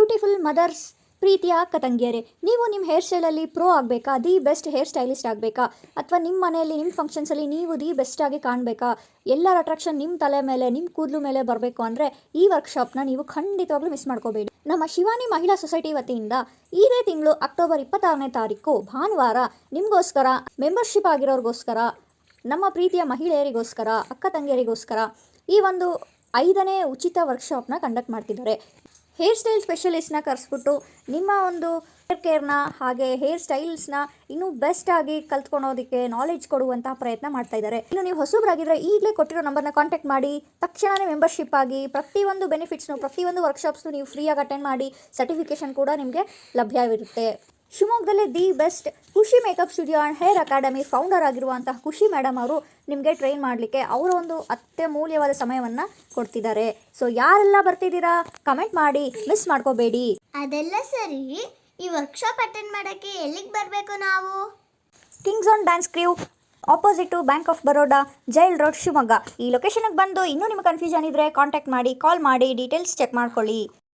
Beautiful mother's ಪ್ರೀತಿಯ ಅಕ್ಕ ತಂಗಿಯರೇ ನೀವು ನಿಮ್ಮ ಹೇರ್ ಸ್ಟೈಲಲ್ಲಿ ಪ್ರೋ ಆಗಬೇಕಾ? ದಿ ಬೆಸ್ಟ್ ಹೇರ್ ಸ್ಟೈಲಿಸ್ಟ್ ಆಗಬೇಕಾ? ಅಥವಾ ನಿಮ್ಮ ಮನೆಯಲ್ಲಿ ನಿಮ್ಮ ಫಂಕ್ಷನ್ಸಲ್ಲಿ ನೀವು ದಿ ಬೆಸ್ಟಾಗಿ ಕಾಣಬೇಕಾ? ಎಲ್ಲರ ಅಟ್ರಾಕ್ಷನ್ ನಿಮ್ಮ ತಲೆ ಮೇಲೆ ನಿಮ್ಮ ಕೂದಲು ಮೇಲೆ ಬರಬೇಕು ಅಂದರೆ ಈ ವರ್ಕ್ಶಾಪ್ನ ನೀವು ಖಂಡಿತವಾಗ್ಲೂ ಮಿಸ್ ಮಾಡ್ಕೋಬೇಡಿ. ನಮ್ಮ ಶಿವಾನಿ ಮಹಿಳಾ ಸೊಸೈಟಿ ವತಿಯಿಂದ ಇದೇ ತಿಂಗಳು ಅಕ್ಟೋಬರ್ ಇಪ್ಪತ್ತಾರನೇ ತಾರೀಕು ಭಾನುವಾರ ನಿಮಗೋಸ್ಕರ ಮೆಂಬರ್ಶಿಪ್ ಆಗಿರೋರಿಗೋಸ್ಕರ, ನಮ್ಮ ಪ್ರೀತಿಯ ಮಹಿಳೆಯರಿಗೋಸ್ಕರ, ಅಕ್ಕ ತಂಗಿಯರಿಗೋಸ್ಕರ ಈ ಒಂದು ಐದನೇ ಉಚಿತ ವರ್ಕ್ಶಾಪ್ನ ಕಂಡಕ್ಟ್ ಮಾಡ್ತಿದ್ದಾರೆ. ಹೇರ್ ಸ್ಟೈಲ್ ಸ್ಪೆಷಲಿಸ್ಟ್ನ ಕರೆಸ್ಬಿಟ್ಟು ನಿಮ್ಮ ಒಂದು ಹೇರ್ ಕೇರ್ನ ಹಾಗೆ ಹೇರ್ ಸ್ಟೈಲ್ಸ್ನ ಇನ್ನೂ ಬೆಸ್ಟಾಗಿ ಕಲ್ತ್ಕೊಳೋದಕ್ಕೆ ನಾಲೆಜ್ ಕೊಡುವಂತಹ ಪ್ರಯತ್ನ ಮಾಡ್ತಾ ಇದ್ದಾರೆ. ಇನ್ನು ನೀವು ಹೊಸಬ್ರಾಗಿದ್ದರೆ ಈಗಲೇ ಕೊಟ್ಟಿರೋ ನಂಬರ್ನ ಕಾಂಟ್ಯಾಕ್ಟ್ ಮಾಡಿ ತಕ್ಷಣವೇ ಮೆಂಬರ್ಶಿಪ್ ಆಗಿ ಪ್ರತಿಯೊಂದು ಬೆನಿಫಿಟ್ಸ್ನು ಪ್ರತಿಯೊಂದು ವರ್ಕ್ಶಾಪ್ಸ್ನು ನೀವು ಫ್ರೀಯಾಗಿ ಅಟೆಂಡ್ ಮಾಡಿ ಸರ್ಟಿಫಿಕೇಷನ್ ಕೂಡ ನಿಮಗೆ ಲಭ್ಯವಿರುತ್ತೆ ಶಿವಮೊಗ್ಗದಲ್ಲೇ the best Khushi makeup studio and hair academy founder ಆಗಿರುವಂತಹ ಖುಷಿ ಮೇಡಮ್ ಅವರು ನಿಮಗೆ ಟ್ರೈನ್ ಮಾಡಲಿಕ್ಕೆ ಅವರ ಒಂದು ಅತ್ಯಮೂಲ್ಯವಾದ ಸಮಯವನ್ನು ಕೊಡ್ತಿದ್ದಾರೆ. ಸೊ ಯಾರೆಲ್ಲ ಬರ್ತಿದ್ದೀರಾ? ಕಮೆಂಟ್ ಮಾಡಿ. ಮಿಸ್ ಮಾಡ್ಕೋಬೇಡಿ. ಅದೆಲ್ಲ ಸರಿ. ಈ ವರ್ಕ್ಶಾಪ್ ಅಟೆಂಡ್ ಮಾಡೋಕ್ಕೆ ಎಲ್ಲಿಗೆ ಬರಬೇಕು ನಾವು? Kings on dance crew opposite bank of Baroda jail road Shivamogga. ಈ ಲೊಕೇಶನ್ಗೆ ಬಂದು ಇನ್ನೂ ನಿಮಗೆ ಕನ್ಫ್ಯೂಷನ್ ಇದ್ದರೆ ಕಾಂಟ್ಯಾಕ್ಟ್ ಮಾಡಿ ಕಾಲ್ ಮಾಡಿ ಡೀಟೇಲ್ಸ್ ಚೆಕ್ ಮಾಡ್ಕೊಳ್ಳಿ.